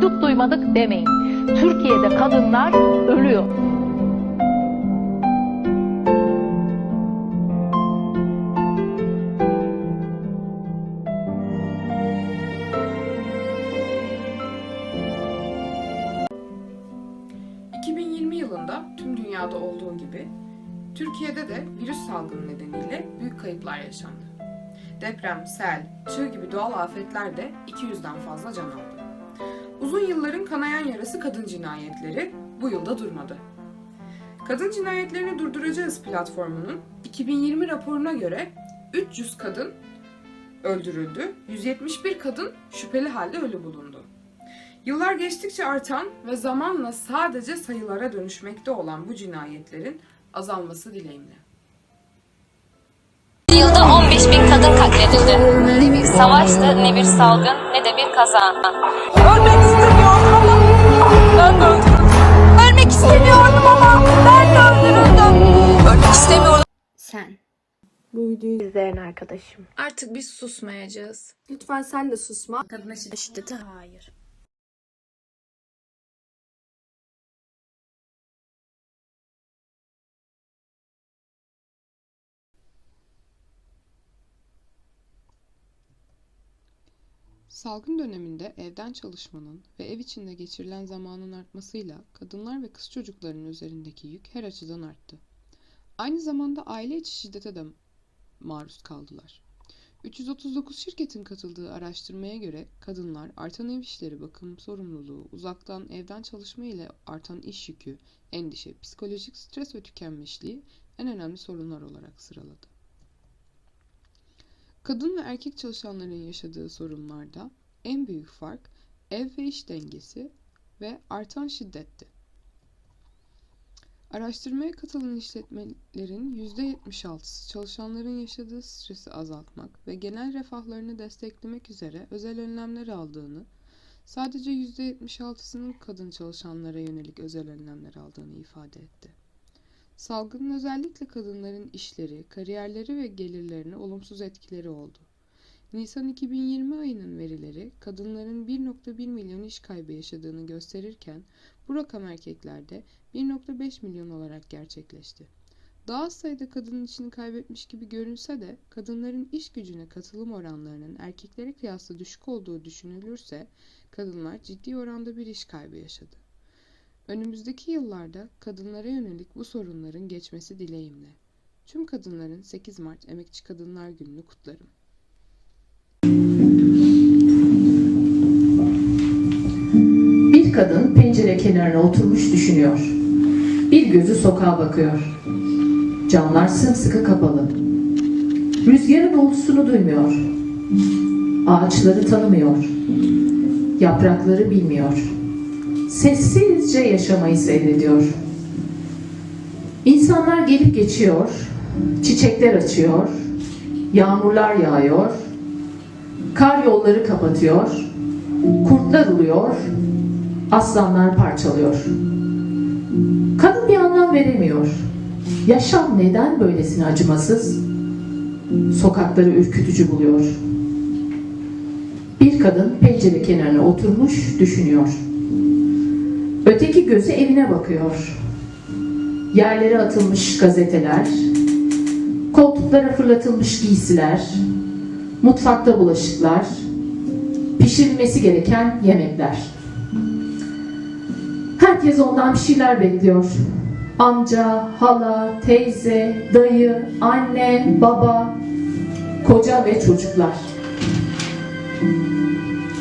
duyduk duymadık demeyin. Türkiye'de kadınlar ölüyor. Cık. 2020 yılında tüm dünyada olduğu gibi Türkiye'de de virüs salgını nedeniyle büyük kayıplar yaşandı. Deprem, sel, çığ gibi doğal afetler de 200'den fazla can aldı. Uzun yılların kanayan yarası kadın cinayetleri bu yılda durmadı. Kadın Cinayetlerini Durduracağız platformunun 2020 raporuna göre 300 kadın öldürüldü, 171 kadın şüpheli halde ölü bulundu. Yıllar geçtikçe artan ve zamanla sadece sayılara dönüşmekte olan bu cinayetlerin azalması dileğimle. Yılda 15 bin kadın katledildi. Ne bir savaştı, ne bir salgın, bir kaza. Ölmek istemiyorum ama ben de öldürüldüm. Ölmek istemiyordum ama ben de öldürüldüm. Ölmek istemiyorum. Sen. Bu videoyu İzleyen arkadaşım. Artık biz susmayacağız. lütfen sen de susma. Kadına şiddete hayır. Salgın döneminde evden çalışmanın ve ev içinde geçirilen zamanın artmasıyla kadınlar ve kız çocuklarının üzerindeki yük her açıdan arttı. Aynı zamanda aile içi şiddete de maruz kaldılar. 339 şirketin katıldığı araştırmaya göre kadınlar artan ev işleri bakım sorumluluğu, uzaktan evden çalışma ile artan iş yükü, endişe, psikolojik stres ve tükenmişliği en önemli sorunlar olarak sıraladı. Kadın ve erkek çalışanların yaşadığı sorunlarda en büyük fark ev ve iş dengesi ve artan şiddetti. Araştırmaya katılan işletmelerin %76'sı çalışanların yaşadığı stresi azaltmak ve genel refahlarını desteklemek üzere özel önlemler aldığını, sadece %76'sının kadın çalışanlara yönelik özel önlemler aldığını ifade etti. Salgının özellikle kadınların işleri, kariyerleri ve gelirlerine olumsuz etkileri oldu. Nisan 2020 ayının verileri kadınların 1.1 milyon iş kaybı yaşadığını gösterirken bu rakam erkeklerde 1.5 milyon olarak gerçekleşti. Daha az sayıda kadının işini kaybetmiş gibi görünse de kadınların iş gücüne katılım oranlarının erkeklere kıyasla düşük olduğu düşünülürse kadınlar ciddi oranda bir iş kaybı yaşadı. Önümüzdeki yıllarda kadınlara yönelik bu sorunların geçmesi dileğimle. Tüm kadınların 8 Mart Emekçi Kadınlar Günü'nü kutlarım. Bir kadın pencere kenarına oturmuş düşünüyor. Bir gözü sokağa bakıyor. Camlar sımsıkı kapalı. Rüzgarın uğultusunu duymuyor. Ağaçları tanımıyor. Yaprakları bilmiyor. Sessizce yaşamayı seyrediyor. İnsanlar gelip geçiyor. Çiçekler açıyor. Yağmurlar yağıyor. Kar yolları kapatıyor. Kurtlar uluyor, aslanlar parçalıyor. Kadın bir anlam veremiyor. Yaşam neden böylesine acımasız? Sokakları ürkütücü buluyor. Bir kadın pencere kenarına oturmuş düşünüyor. Öteki gözü evine bakıyor. Yerlere atılmış gazeteler, koltuklara fırlatılmış giysiler, mutfakta bulaşıklar, pişirilmesi gereken yemekler. Herkes ondan bir şeyler bekliyor. Amca, hala, teyze, dayı, anne, baba, koca ve çocuklar.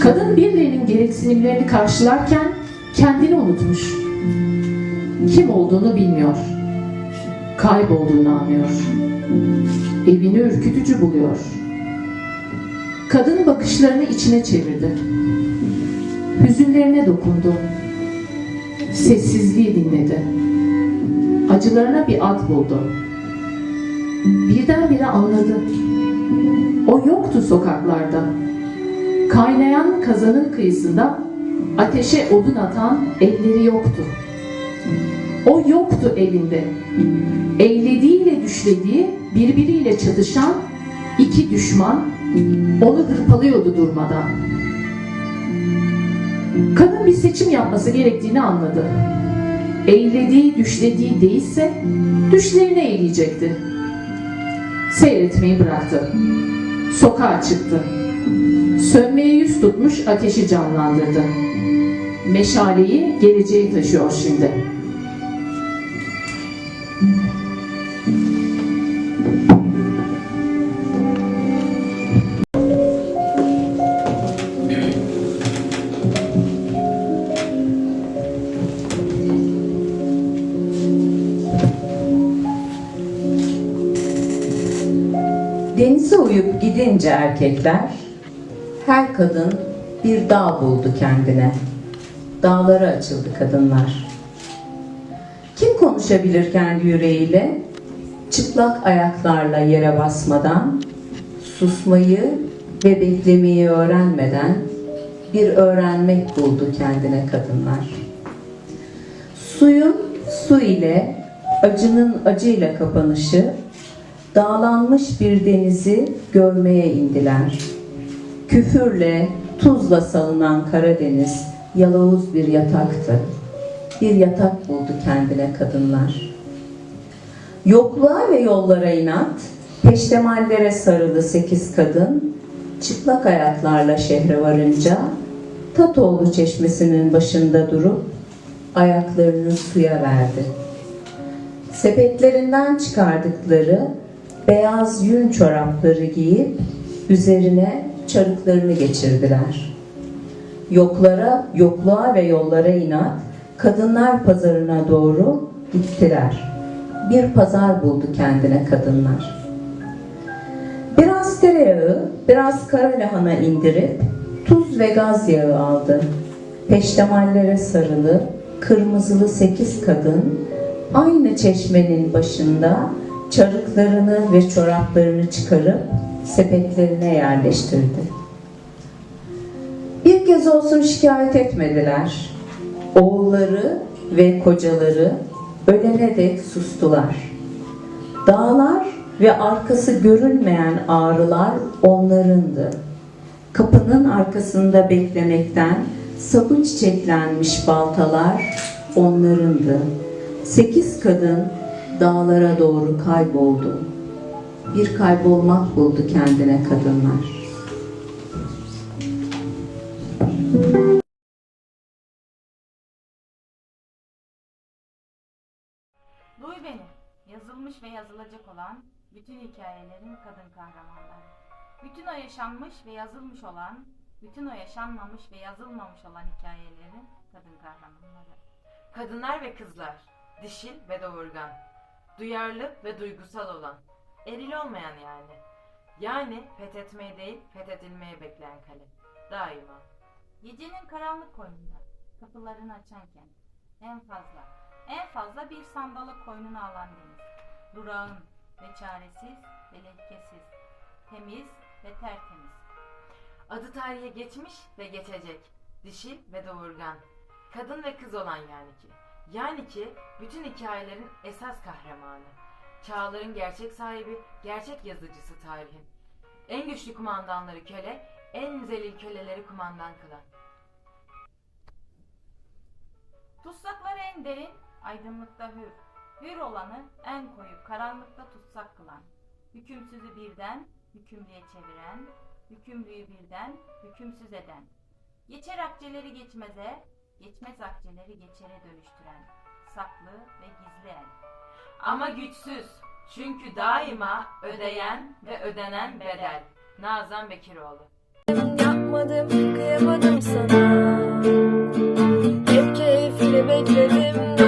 Kadın birilerinin gereksinimlerini karşılarken kendini unutmuş. Kim olduğunu bilmiyor. Kaybolduğunu anlıyor. Evini ürkütücü buluyor. Kadın bakışlarını içine çevirdi. Hüzünlerine dokundu. Sessizliği dinledi. Acılarına bir ad buldu. Birdenbire anladı. O yoktu sokaklarda. Kaynayan kazanın kıyısında ateşe odun atan elleri yoktu. O yoktu evinde. Eylediğiyle düşlediği, birbiriyle çatışan iki düşman onu hırpalıyordu durmadan. Kadın bir seçim yapması gerektiğini anladı. Eğlediği, düşlediği değilse düşlerine eğleyecekti. Seyretmeyi bıraktı. Sokağa çıktı. Sönmeye yüz tutmuş ateşi canlandırdı. Meşaleyi geleceğe taşıyor şimdi. Denize uyup gidince erkekler, her kadın bir dağ buldu kendine. Dağlara açıldı kadınlar. Kim konuşabilir kendi yüreğiyle? Çıplak ayaklarla yere basmadan, susmayı ve beklemeyi öğrenmeden bir öğrenmek buldu kendine kadınlar. Suyun su ile, acının acıyla kapanışı, dağlanmış bir denizi görmeye indiler. Küfürle, tuzla salınan Karadeniz yalavuz bir yataktı. Bir yatak buldu kendine kadınlar. Yokluğa ve yollara inat, peştemallere sarılı sekiz kadın, çıplak ayaklarla şehre varınca, Tatoğlu çeşmesinin başında durup ayaklarını suya verdi. Sepetlerinden çıkardıkları beyaz yün çorapları giyip üzerine çarıklarını geçirdiler. Yoklara, yokluğa ve yollara inat kadınlar pazarına doğru gittiler. Bir pazar buldu kendine kadınlar. Biraz tereyağı, biraz kara lahana indirip tuz ve gaz yağı aldı. Peştemallere sarılı, kırmızılı sekiz kadın aynı çeşmenin başında çarıklarını ve çoraplarını çıkarıp sepetlerine yerleştirdi. Bir kez olsun şikayet etmediler. Oğulları ve kocaları ölene dek sustular. Dağlar ve arkası görünmeyen ağrılar onlarındı. Kapının arkasında beklemekten sapı çiçeklenmiş baltalar onlarındı. Sekiz kadın dağlara doğru kayboldu. Bir kaybolmak buldu kendine kadınlar. Duy beni. Yazılmış ve yazılacak olan bütün hikayelerin kadın kahramanları. Bütün o yaşanmış ve yazılmış olan, bütün o yaşanmamış ve yazılmamış olan hikayelerin kadın kahramanları. Kadınlar ve kızlar, dişil ve doğurgan, duyarlı ve duygusal olan, eril olmayan yani. Yani fethetmeyi değil, fethedilmeyi bekleyen kale. Daima. Gecenin karanlık koynunda kapılarını açarken en fazla, en fazla bir sandalı koynuna alan deniz. Durağın ve çaresiz ve lehkesiz, temiz ve tertemiz. Adı tarihe geçmiş ve geçecek. Dişil ve doğurgan. Kadın ve kız olan yani ki. Yani ki bütün hikayelerin esas kahramanı. Çağların gerçek sahibi, gerçek yazıcısı tarihin. En güçlü kumandanları köle, en zelil köleleri kumandan kılan. Tutsakları en derin, aydınlıkta hür. Hür olanı en koyu, karanlıkta tutsak kılan. Hükümsüzü birden, hükümlüye çeviren, hükümlüyü birden, hükümsüz eden. Geçer akçeleri geçmeze, geçmez akçeleri geçere dönüştüren. Saklı ve gizli el. Ama güçsüz. Çünkü daima ödeyen ve ödenen bedel. Nazan Bekiroğlu. Yapmadım, kıyamadım sana. Hep keyfini bekledim.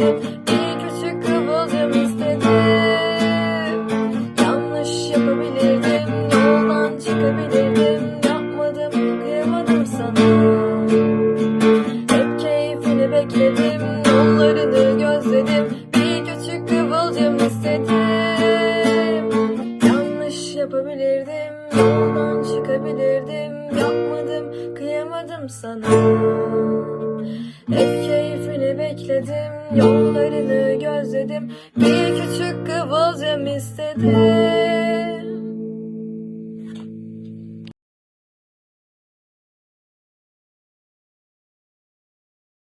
Bir küçük kıvılcım istedim. Yanlış yapabilirdim, yoldan çıkabilirdim. Yapmadım, kıyamadım sana. Hep keyfini bekledim, yollarını gözledim. Bir küçük kıvılcım istedim. Yanlış yapabilirdim, yoldan çıkabilirdim. Yapmadım, kıyamadım sana. Hep bekledim, yollarını gözledim. Bir küçük kıvılcım istedim.